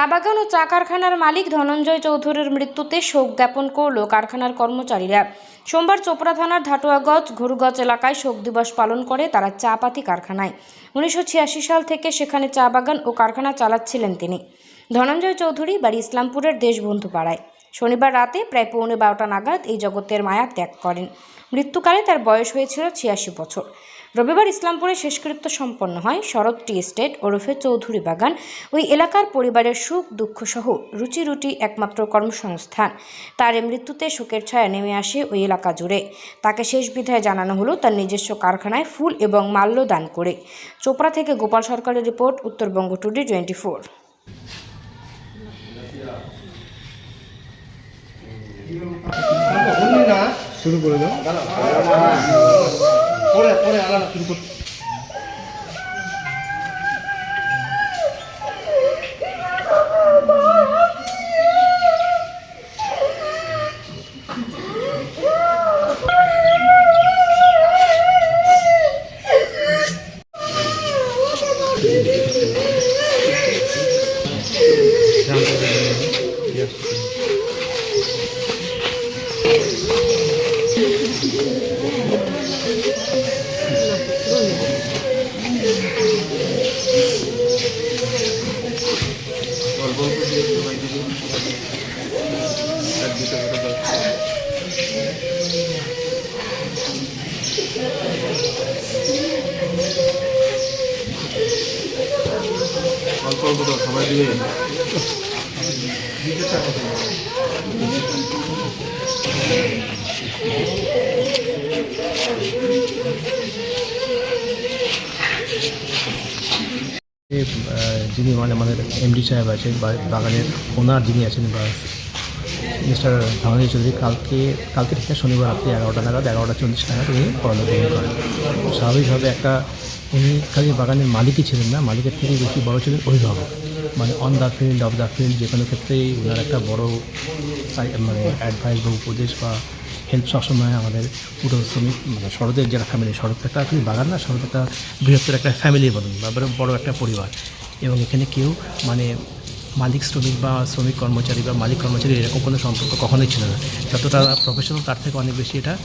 চা বাগান ও চা কারখানার মালিক ধনঞ্জয় চৌধুরীর মৃত্যুতে শোক জ্ঞাপন করল কারখানার কর্মচারীরা। সোমবার চোপড়া থানার ধাটুয়াগঞ্জ ঘুরগঞ্জ এলাকায় শোক দিবস পালন করে তারা চা পাতি কারখানায়। উনিশশো ছিয়াশি সাল থেকে সেখানে চা বাগান ও কারখানা চালাচ্ছিলেন তিনি। ধনঞ্জয় চৌধুরী বাড়ি ইসলামপুরের দেশবন্ধু পাড়ায় শনিবার রাতে প্রায় পৌনে বারোটা নাগাদ এই জগতের মায়া ত্যাগ করেন। মৃত্যুকালে তার বয়স হয়েছিল ছিয়াশি বছর। রবিবার ইসলামপুরে শেষকৃত্য সম্পন্ন হয় শরৎ টি এস্টেট ওরফে চৌধুরী বাগান। ওই এলাকার পরিবারের সুখ, দুঃখ সহ রুচি রুটি একমাত্র কর্মসংস্থান। তার মৃত্যুতে শোকের ছায়া নেমে আসে ওই এলাকা জুড়ে। তাকে শেষ বিধায় জানানো হলো তার নিজস্ব কারখানায় ফুল এবং মাল্য দান করে। চোপড়া থেকে গোপাল সরকারের report, Uttarbanga today twenty four শুরু করে দাও। পরে পরে আলাদা শুরু করতে। অল্প অল্প দাও সবাই দিবে এ, আহ, যিনি মানে আমাদের এমডি সাহেব আছেন বাগানের ওনার যিনি আছেন বা মিস্টার ধনঞ্জয় চৌধুরী, কালকে কালকে ঠিক শনিবার রাত্রি এগারোটা নাগাদ, এগারোটা চল্লিশ নাগাদ উনি পরলোকগমন করেন। স্বাভাবিকভাবে একটা, উনি খালি বাগানের মালিকই ছিলেন না, মালিকের থেকে বেশি বড় ছিলেন অভিভাবক। মানে on the field off the field যে কোনো ক্ষেত্রেই ওনার একটা বড় মানে অ্যাডভাইস বা উপদেশ বা হেল্প সবসময় আমাদের পুরো শ্রমিক মানে শরতের যারা ফ্যামিলি শরৎ একটা খালি বাগান না শরৎ একটা বৃহত্তর একটা ফ্যামিলি বলুন বা বড়- একটা পরিবার। এবং এখানে কেউ মানে মালিক, শ্রমিক বা শ্রমিক কর্মচারী বা মালিক কর্মচারী এরকম কোনো সম্পর্ক কখনোই ছিল না। যতটা প্রফেশনাল তার থেকে অনেক বেশি এটা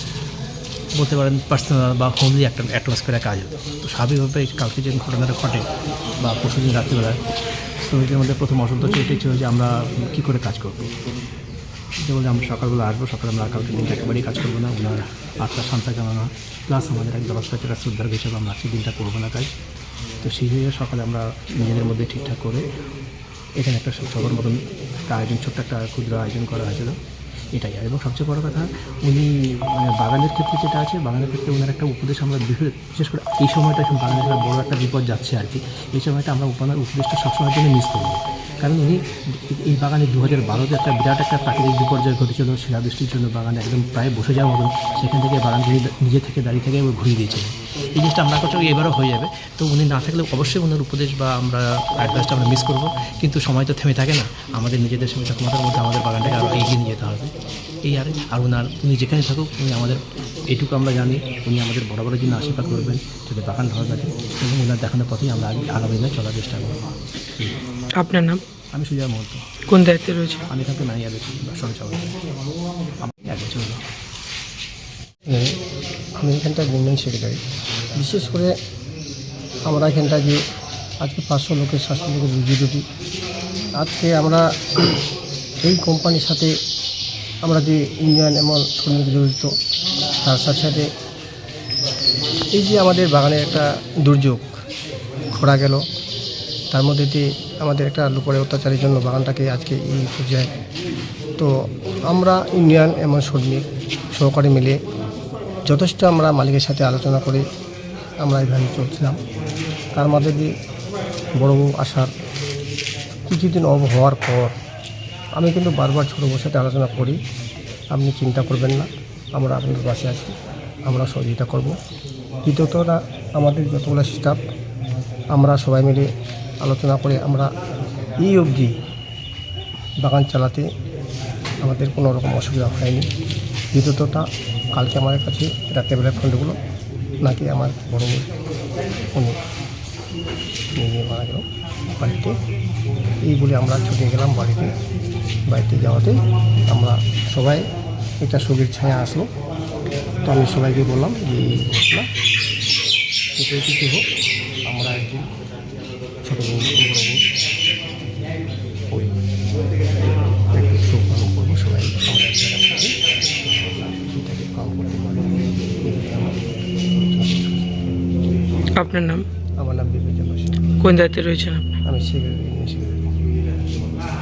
বলতে পারেন পার্সোনাল বা হোমলি একটা অ্যাটমসফিয়ারে কাজ হতো। তো স্বাভাবিকভাবে কালকে যে ঘটনাটা ঘটে বা পরশুদিন রাত্রিবেলা শ্রমিকদের মধ্যে প্রথম অসন্তোষ এটাই ছিল যে আমরা কী করে কাজ করব। যে বলে আমরা সকালবেলা আসব, সকালে আমরা কালকে দিনটা একেবারেই কাজ করব না, ওনার আত্মা শান্তা জানানো প্লাস আমাদের এক ব্যবস্থা যেটা শ্রদ্ধার হিসাবে আমরা আজকে দিনটা করব না কাজ। তো সেই হিসেবে সকালে আমরা নিজেদের মধ্যে ঠিকঠাক করে এখানে একটা সবার মতন একটা আয়োজন, ছোট্ট একটা ক্ষুদ্র আয়োজন করা হয়েছিল। এটাই আর, এবং সবচেয়ে বড় কথা, উনি মানে বাগানের ক্ষেত্রে যেটা আছে, বাগানের ক্ষেত্রে ওনার একটা উপদেশ আমরা বিশেষ- করে এই সময়টা এখন বাগানের বড় একটা বিপদ যাচ্ছে আর কি। এই সময়টা আমরা ওনার উপদেশটা সবসময়ের জন্য মিস করব। কারণ উনি এই- বাগানে দু হাজার বারোতে একটা বিরাট একটা প্রাকৃতিক বিপর্যয় ঘটেছিল, শিলাবৃষ্টির জন্য বাগানে একদম প্রায় বসে যাওয়া হতো সেখান থেকে বাগান তিনি নিজে থেকে দাঁড়িয়ে থেকে ঘুরিয়ে দিয়েছিলেন। এই জিনিসটা আমরা করছি এবারও হয়ে যাবে। তো উনি না থাকলে অবশ্যই ওনার উপদেশ বা আমরা অ্যাডভাইসটা আমরা মিস করব। কিন্তু সময় তো থেমে থাকে না। আমাদের নিজেদের সঙ্গে সক্ষমতার মধ্যে আমাদের বাগানটাকে আরও এগিয়ে নিয়ে যেতে হবে। এই আর আর ওনার উনি যেখানে থাকুক উনি আমাদের এইটুকু আমরা জানি উনি আমাদের বড় বড় জন্য আশীর্বাদ করবেন যাতে বাগান ভালো থাকে এবং ওনার দেখানোর পথেই আমরা আগে আগামী দিনে চলার চেষ্টা করব। আপনার নাম? আমি সুজয় মহন্ত। কোন দায়িত্বে রয়েছে আমি এখানকে ম্যানেজার রয়েছি সরকার আমি এক বছর হলো আমি এখানটা গভর্নমেন্ট সেক্রেটারি। বিশেষ করে আমরা এখানটা যে আজকে পাঁচশো লোকের সাতশো লোকের রুজি রুটি আজকে আমরা এই কোম্পানির সাথে আমরা যে ইন্ডিয়ান এমন শ্রমিক জড়িত, তার সাথে সাথে এই যে আমাদের বাগানের একটা দুর্যোগ খরা গেল, তার মধ্যে দিয়ে আমাদের একটা লোপরে অত্যাচারের জন্য বাগানটাকে আজকে এই পর্যায়ে। তো আমরা ইন্ডিয়ান এমন শ্রমিক সহকারে মিলে যথেষ্ট আমরা মালিকের সাথে আলোচনা করে আমরা এইভাবে চলছিলাম। তার মধ্যে দিয়ে বড় বউ আসার কিছুদিন অব হওয়ার পর আমি কিন্তু বারবার ছোটো বউর সাথে আলোচনা করি। আপনি চিন্তা করবেন না, আমরা আপনাদের পাশে আছি, আমরা সহযোগিতা করব। দ্বিতীয়তটা আমাদের যতগুলো স্টাফ আমরা সবাই মিলে আলোচনা করে আমরা এই অবধি বাগান চালাতে আমাদের কোনো রকম অসুবিধা হয়নি। দ্বিতীয়তটা কালকে আমাদের কাছে রাত্রেবেলার ফন্ডগুলো নাকি আমার বড় উনি নিজে মারা গেল, বাড়িতে। এই বলে আমরা ছুটে গেলাম বাড়িতে। বাড়িতে যাওয়াতে আমরা সবাই একটা শোকের ছায়া আসলো। তো আমি সবাইকে বললাম যে এই ঘটনা কিছু হোক আমরা একদিন ছোটো বউ ওই একটু শোক পালন করব সবাই আমরা এক এটাকে পালন করতে পারি। আপনার নাম? আমার নাম বিবেচনা কোন দায়িত্বে রয়েছেন আপনি? আমি সেক্রেটারি